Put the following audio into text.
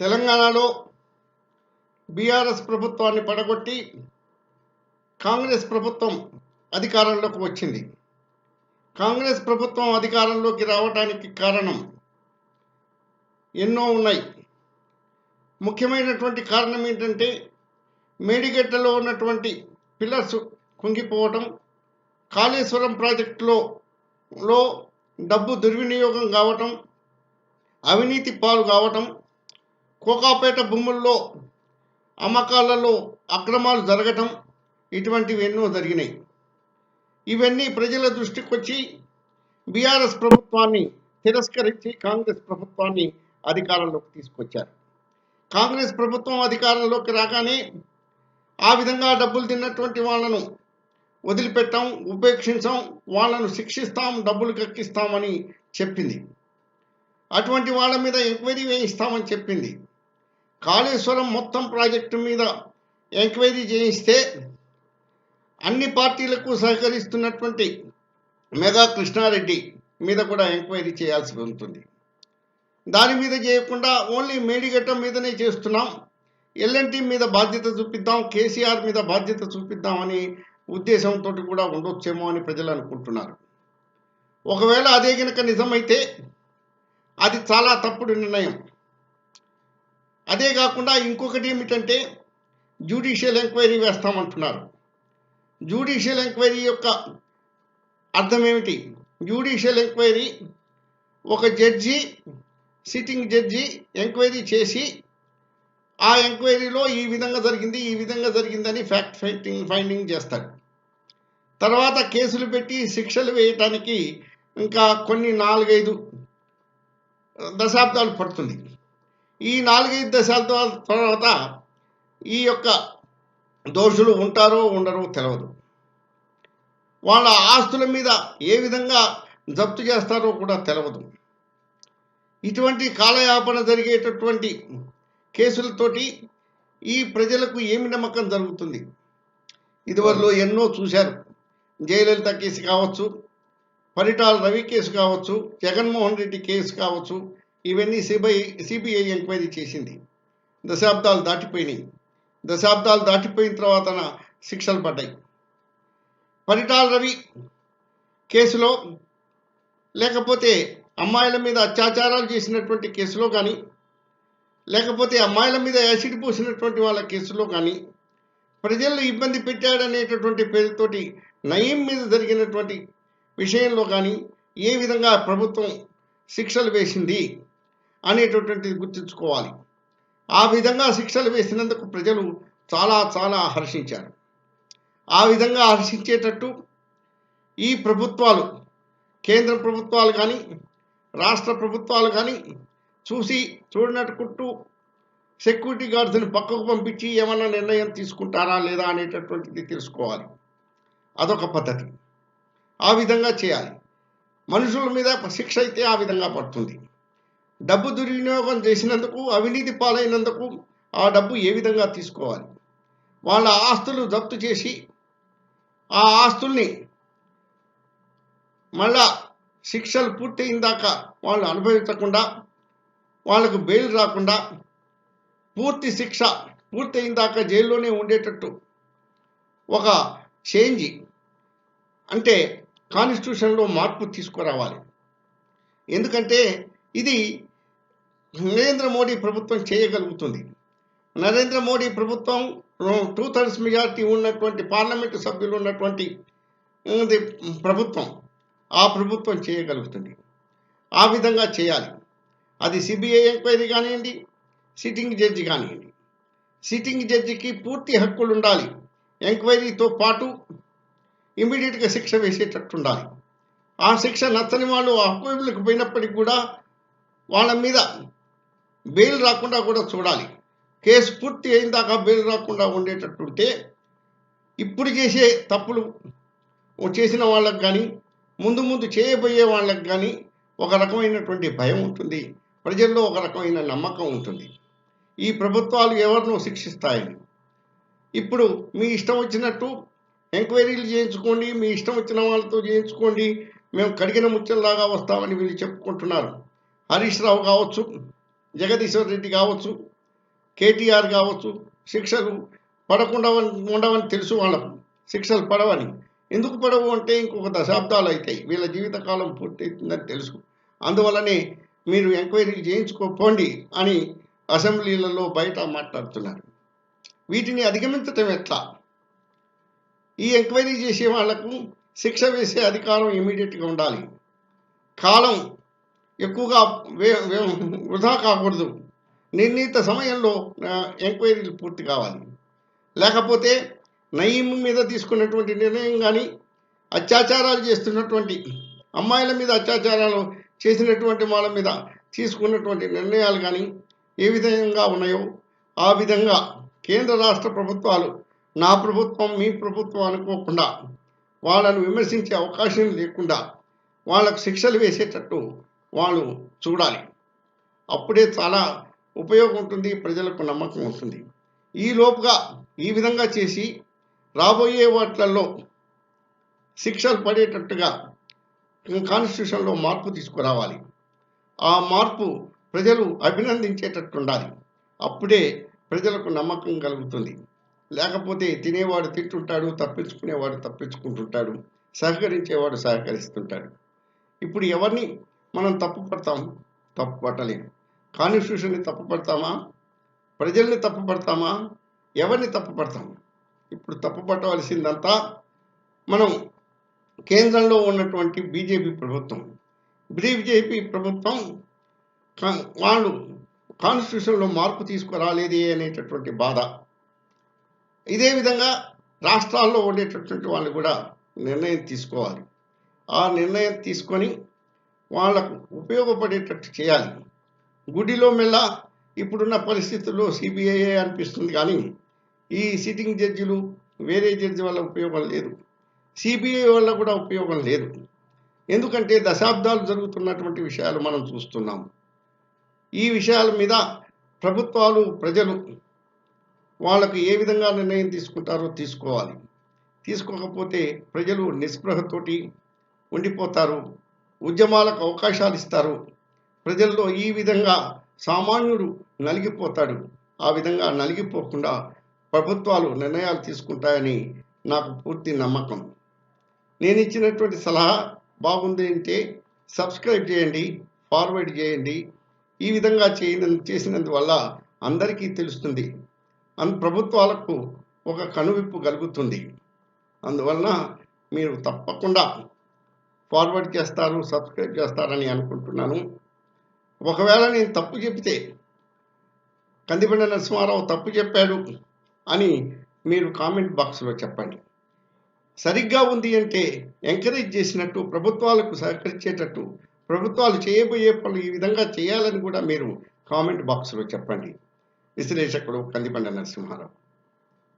తెలంగాణలో బీఆర్ఎస్ ప్రభుత్వాన్ని పడగొట్టి కాంగ్రెస్ ప్రభుత్వం అధికారంలోకి వచ్చింది. కాంగ్రెస్ ప్రభుత్వం అధికారంలోకి రావడానికి కారణం ఎన్నో ఉన్నాయి. ముఖ్యమైనటువంటి కారణం ఏంటంటే మేడిగడ్డలో ఉన్నటువంటి పిల్లర్స్ కుంగిపోవటం కాళేశ్వరం ప్రాజెక్టులో లో డబ్బు దుర్వినియోగం కావటం అవినీతి పాలు కావటం కోకాపేట భూముల్లో అమ్మకాలలో అక్రమాలు జరగటం ఇటువంటివి ఎన్నో జరిగినాయి. ఇవన్నీ ప్రజల దృష్టికి వచ్చి బీఆర్ఎస్ ప్రభుత్వాన్ని తిరస్కరించి కాంగ్రెస్ ప్రభుత్వాన్ని అధికారంలోకి తీసుకొచ్చారు. కాంగ్రెస్ ప్రభుత్వం అధికారంలోకి రాగానే ఆ విధంగా డబ్బులు తిన్నటువంటి వాళ్ళను వదిలిపెట్టాం ఉపేక్షించాం వాళ్ళను శిక్షిస్తాం డబ్బులు కక్కిస్తామని చెప్పింది. అటువంటి వాళ్ళ మీద ఎంక్వైరీ వేయిస్తామని చెప్పింది. కాళేశ్వరం మొత్తం ప్రాజెక్టు మీద ఎంక్వైరీ చేయిస్తే అన్ని పార్టీలకు సహకరిస్తున్నటువంటి మెగా కృష్ణారెడ్డి మీద కూడా ఎంక్వైరీ చేయాల్సి ఉంటుంది. దాని మీద చేయకుండా ఓన్లీ మేడిగడ్డ మీదనే చేస్తున్నాం. ఎల్ఎన్టీ మీద బాధ్యత చూపిద్దాం కేసీఆర్ మీద బాధ్యత చూపిద్దామని ఉద్దేశంతో కూడా ఉండొచ్చేమో అని ప్రజలు అనుకుంటున్నారు. ఒకవేళ అదే కనుక నిజమైతే అది చాలా తప్పుడు నిర్ణయం. అదే కాకుండా ఇంకొకటి ఏమిటంటే జ్యుడిషియల్ ఎంక్వైరీ వేస్తామంటున్నారు. జ్యుడిషియల్ ఎంక్వైరీ యొక్క అర్థం ఏమిటి? జ్యుడిషియల్ ఎంక్వైరీ ఒక జడ్జి సిట్టింగ్ జడ్జి ఎంక్వైరీ చేసి ఆ ఎంక్వైరీలో ఈ విధంగా జరిగింది ఈ విధంగా జరిగిందని ఫ్యాక్ట్ ఫైటింగ్ ఫైండింగ్ చేస్తారు. తర్వాత కేసులు పెట్టి శిక్షలు వేయటానికి ఇంకా కొన్ని నాలుగైదు దశాబ్దాలు పడుతుంది. ఈ నాలుగైదు దశాబ్దాల తర్వాత ఈ యొక్క దోషులు ఉంటారో ఉండరో తెలియదు వాళ్ళ ఆస్తుల మీద ఏ విధంగా జప్తు చేస్తారో కూడా తెలియదు ఇటువంటి కాలయాపన జరిగేటటువంటి కేసులతోటి ఈ ప్రజలకు ఏమి నమ్మకం జరుగుతుంది? ఇదివరలో ఎన్నో చూశారు. జయలలిత కేసు కావచ్చు పరిటాల రవి కేసు కావచ్చు జగన్మోహన్ రెడ్డి కేసు కావచ్చు ఇవన్నీ సిబిఐ సిబిఐ ఎంక్వైరీ చేసింది. దశాబ్దాలు దాటిపోయినాయి. దశాబ్దాలు దాటిపోయిన తర్వాత శిక్షలు పడ్డాయి. పరిటాల రవి కేసులో లేకపోతే అమ్మాయిల మీద అత్యాచారాలు చేసినటువంటి కేసులో కానీ లేకపోతే అమ్మాయిల మీద యాసిడ్ పోసినటువంటి వాళ్ళ కేసులో కానీ ప్రజలను ఇబ్బంది పెట్టాడనేటటువంటి పేరుతోటి నయం మీద జరిగినటువంటి విషయంలో కానీ ఏ విధంగా ప్రభుత్వం శిక్షలు వేసింది? అనేటటువంటిది గుర్తుంచుకోవాలి. ఆ విధంగా శిక్షలు వేసినందుకు ప్రజలు చాలా చాలా హర్షించారు. ఆ విధంగా హర్షించేటట్టు ఈ ప్రభుత్వాలు కేంద్ర ప్రభుత్వాలు కానీ రాష్ట్ర ప్రభుత్వాలు కానీ చూసి చూడనట్టుకుంటూ సెక్యూరిటీ గార్డ్స్ని పక్కకు పంపించి ఏమైనా నిర్ణయం తీసుకుంటారా లేదా అనేటటువంటిది తెలుసుకోవాలి. అదొక పద్ధతి. ఆ విధంగా చేయాలి. మనుషుల మీద శిక్ష అయితే ఆ విధంగా పడుతుంది. డబ్బు దుర్వినియోగం చేసినందుకు అవినీతి పాలైనందుకు ఆ డబ్బు ఏ విధంగా తీసుకోవాలి? వాళ్ళ ఆస్తులు జప్తు చేసి ఆ ఆస్తుల్ని మళ్ళా శిక్షలు పూర్తయిన దాకా వాళ్ళు అనుభవించకుండా వాళ్ళకు బెయిల్ రాకుండా పూర్తి శిక్ష పూర్తయిన దాకా జైల్లోనే ఉండేటట్టు ఒక చేంజ్ అంటే కాన్స్టిట్యూషన్లో మార్పు తీసుకురావాలి. ఎందుకంటే ఇది నరేంద్ర మోడీ ప్రభుత్వం చేయగలుగుతుంది. నరేంద్ర మోడీ ప్రభుత్వం టూ థర్డ్స్ మెజారిటీ ఉన్నటువంటి పార్లమెంటు సభ్యులు ఉన్నటువంటి ప్రభుత్వం ఆ ప్రభుత్వం చేయగలుగుతుంది. ఆ విధంగా చేయాలి. అది సిబిఐ ఎంక్వైరీ కానివ్వండి సిట్టింగ్ జడ్జి కానివ్వండి. సిట్టింగ్ జడ్జికి పూర్తి హక్కులు ఉండాలి. ఎంక్వైరీతో పాటు ఇమీడియట్గా శిక్ష వేసేటట్టు ఉండాలి. ఆ శిక్ష నచ్చని వాళ్ళు ఆ హక్కులకు పోయినప్పటికీ కూడా వాళ్ళ మీద బెయిల్ రాకుండా కూడా చూడాలి. కేసు పూర్తి అయిన దాకా బెయిల్ రాకుండా ఉండేటట్టుంటే ఇప్పుడు చేసే తప్పులు చేసిన వాళ్ళకి కానీ ముందు ముందు చేయబోయే వాళ్ళకి కానీ ఒక రకమైనటువంటి భయం ఉంటుంది. ప్రజల్లో ఒక రకమైన నమ్మకం ఉంటుంది. ఈ ప్రభుత్వాలు ఎవరినో శిక్షిస్తాయని. ఇప్పుడు మీ ఇష్టం వచ్చినట్టు ఎంక్వైరీలు చేయించుకోండి మీ ఇష్టం వచ్చిన వాళ్ళతో చేయించుకోండి మేము కడిగిన ముచ్చల్లాగా వస్తామని వీళ్ళు చెప్పుకుంటున్నారు. హరీష్ రావు కావచ్చు జగదీశ్వర్ రెడ్డి కావచ్చు కేటీఆర్ కావచ్చు శిక్షలు పడకుండా ఉండవని తెలుసు వాళ్ళకు. శిక్షలు పడవని. ఎందుకు పడవు అంటే ఇంకొక దశాబ్దాలు అవుతాయి వీళ్ళ జీవితకాలం పూర్తవుతుందని తెలుసు. అందువల్లనే మీరు ఎంక్వైరీ చేయించుకోపోండి అని అసెంబ్లీలలో బయట మాట్లాడుతున్నారు. వీటిని అధిగమించటం ఎట్లా? ఈ ఎంక్వైరీ చేసే వాళ్ళకు శిక్ష వేసే అధికారం ఇమీడియట్గా ఉండాలి. కాలం ఎక్కువగా వే- వే- వృధా కాకూడదు. నిర్ణీత సమయంలో ఎంక్వైరీలు పూర్తి కావాలి. లేకపోతే నయీం మీద తీసుకున్నటువంటి నిర్ణయం కానీ అత్యాచారాలు చేస్తున్నటువంటి అమ్మాయిల మీద అత్యాచారాలు చేసినటువంటి వాళ్ళ మీద తీసుకున్నటువంటి నిర్ణయాలు కానీ ఏ విధంగా ఉన్నాయో ఆ విధంగా కేంద్ర రాష్ట్ర ప్రభుత్వాలు నా ప్రభుత్వం మీ ప్రభుత్వం అనుకోకుండా వాళ్ళను విమర్శించే అవకాశం లేకుండా వాళ్ళకు శిక్షలు వేసేటట్టు వాళ్ళు చూడాలి. అప్పుడే చాలా ఉపయోగం ఉంటుంది ప్రజలకు నమ్మకం ఉంటుంది ఈ లోపుగా ఈ విధంగా చేసి రాబోయే వాటిలలో శిక్షలు పడేటట్టుగా కాన్స్టిట్యూషన్లో మార్పు తీసుకురావాలి. ఆ మార్పు ప్రజలు అభినందించేటట్టు ఉండాలి అప్పుడే ప్రజలకు నమ్మకం కలుగుతుంది. లేకపోతే తినేవాడు తింటుంటాడు తప్పించుకునేవాడు తప్పించుకుంటుంటాడు సహకరించేవాడు సహకరిస్తుంటాడు. ఇప్పుడు ఎవరిని మనం తప్పు పడతాం తప్పు పట్టలేము. కాన్స్టిట్యూషన్ని తప్పు పడతామా? ప్రజల్ని తప్పు పడతామా? ఎవరిని తప్పు పడతాము? ఇప్పుడు తప్పు పట్టవలసిందంతా మనం కేంద్రంలో ఉన్నటువంటి బీజేపీ ప్రభుత్వం. బీజేపీ ప్రభుత్వం కా- వాళ్ళు కాన్స్టిట్యూషన్లో మార్పు తీసుకురాలేదే అనేటటువంటి బాధ. ఇదే విధంగా రాష్ట్రాల్లో ఉండేటటువంటి వాళ్ళు కూడా నిర్ణయం తీసుకోవాలి. ఆ నిర్ణయం తీసుకొని వాళ్ళకు ఉపయోగపడేటట్టు చేయాలి. గుడిలో మెల్ల ఇప్పుడున్న పరిస్థితుల్లో సిబిఐఏ అనిపిస్తుంది కానీ ఈ సిట్టింగ్ జడ్జిలు వేరే జడ్జి వల్ల ఉపయోగం లేదు. సిబిఐ వల్ల కూడా ఉపయోగం లేదు. ఎందుకంటే దశాబ్దాలు జరుగుతున్నటువంటి విషయాలు మనం చూస్తున్నాం. ఈ విషయాల మీద ప్రభుత్వాలు ప్రజలు వాళ్ళకు ఏ విధంగా నిర్ణయం తీసుకుంటారో తీసుకోవాలి. తీసుకోకపోతే ప్రజలు నిస్పృహతోటి ఉండిపోతారు. ఉద్యమాలకు అవకాశాలు ఇస్తారు ప్రజల్లో ఈ విధంగా సామాన్యుడు నలిగిపోతాడు. ఆ విధంగా నలిగిపోకుండా ప్రభుత్వాలు నిర్ణయాలు తీసుకుంటాయని నాకు పూర్తి నమ్మకం. నేను ఇచ్చినటువంటి సలహా బాగుంది అంటే సబ్స్క్రైబ్ చేయండి ఫార్వర్డ్ చేయండి. ఈ విధంగా చేయన చేసినందువల్ల అందరికీ తెలుస్తుంది. అన్ ప్రభుత్వాలకు ఒక కనువిప్పు కలుగుతుంది. అందువలన మీరు తప్పకుండా ఫార్వర్డ్ చేస్తారు సబ్స్క్రైబ్ చేస్తారని అనుకుంటున్నాను. ఒకవేళ నేను తప్పు చెప్తే కందిపండ నరసింహారావు తప్పు చెప్పాడు అని మీరు కామెంట్ బాక్స్లో చెప్పండి. సరిగ్గా ఉంది అంటే ఎంకరేజ్ చేసినట్టు ప్రభుత్వాలకు సహకరించేటట్టు ప్రభుత్వాలు చేయబోయే పనులు ఈ విధంగా చేయాలని కూడా మీరు కామెంట్ బాక్స్లో చెప్పండి. విశ్లేషకుడు కందిపండ నరసింహారావు.